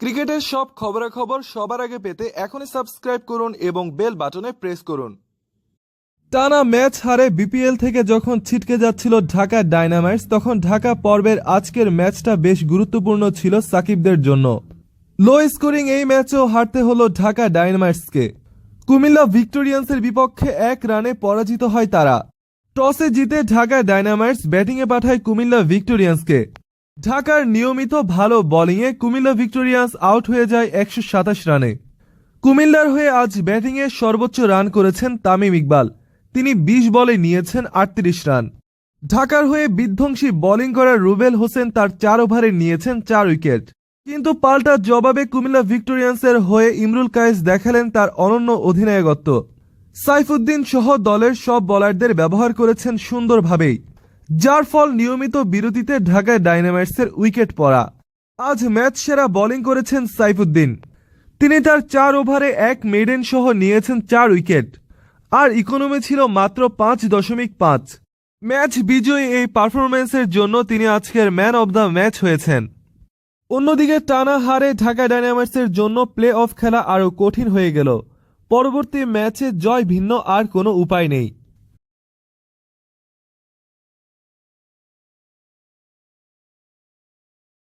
ক্রিকেটের সব খবরাখবর সবার আগে পেতে এখনই সাবস্ক্রাইব করুন এবং বেল বাটনে প্রেস করুন। টানা ম্যাচ হারে বিপিএল থেকে যখন ছিটকে যাচ্ছিল ঢাকা ডায়নামাইটস, তখন ঢাকা পর্বের আজকের ম্যাচটা বেশ গুরুত্বপূর্ণ ছিল সাকিবদের জন্য। লো স্কোরিং এই ম্যাচেও হারতে হলো ঢাকা ডায়নামাইটসকে। কুমিল্লা ভিক্টোরিয়ান্সের বিপক্ষে এক রানে পরাজিত হয় তারা। টসে জিতে ঢাকা ডায়নামাইটস ব্যাটিংয়ে পাঠায় কুমিল্লা ভিক্টোরিয়ান্সকে। ঢাকার নিয়মিত ভালো বোলিংয়ে কুমিল্লা ভিক্টোরিয়ান্স আউট হয়ে যায় একশো সাতাশ রানে কুমিল্লার হয়ে আজ ব্যাটিংয়ে সর্বোচ্চ রান করেছেন তামিম ইকবাল। তিনি বিশ বলে নিয়েছেন আটত্রিশ রান ঢাকার হয়ে বিধ্বংসী বোলিং করা রুবেল হোসেন তার চার ওভারে নিয়েছেন চার উইকেট। কিন্তু পাল্টা জবাবে কুমিল্লা ভিক্টোরিয়ান্সের হয়ে ইমরুল কায়েস দেখালেন তার অনন্য অধিনায়কত্ব। সাইফুদ্দিন সহ দলের সব বোলারদের ব্যবহার করেছেন সুন্দরভাবেই। যার ফল নিয়মিত বিরতিতে ঢাকায় ডাইনামাইটসের উইকেট পড়া। আজ ম্যাচ সেরা বোলিং করেছেন সাইফুদ্দিন। তিনি তার চার ওভারে এক মেডেন সহ নিয়েছেন চার উইকেট। আর ইকোনমি ছিল মাত্র পাঁচ দশমিক পাঁচ। ম্যাচ বিজয়ী এই পারফরম্যান্সের জন্য তিনি আজকের ম্যান অব দ্য ম্যাচ হয়েছেন। অন্যদিকে টানা হারে ঢাকা ডায়নামাইটসের জন্য প্লে অফ খেলা আরও কঠিন হয়ে গেল। পরবর্তী ম্যাচে জয় ভিন্ন আর কোনো উপায় নেই।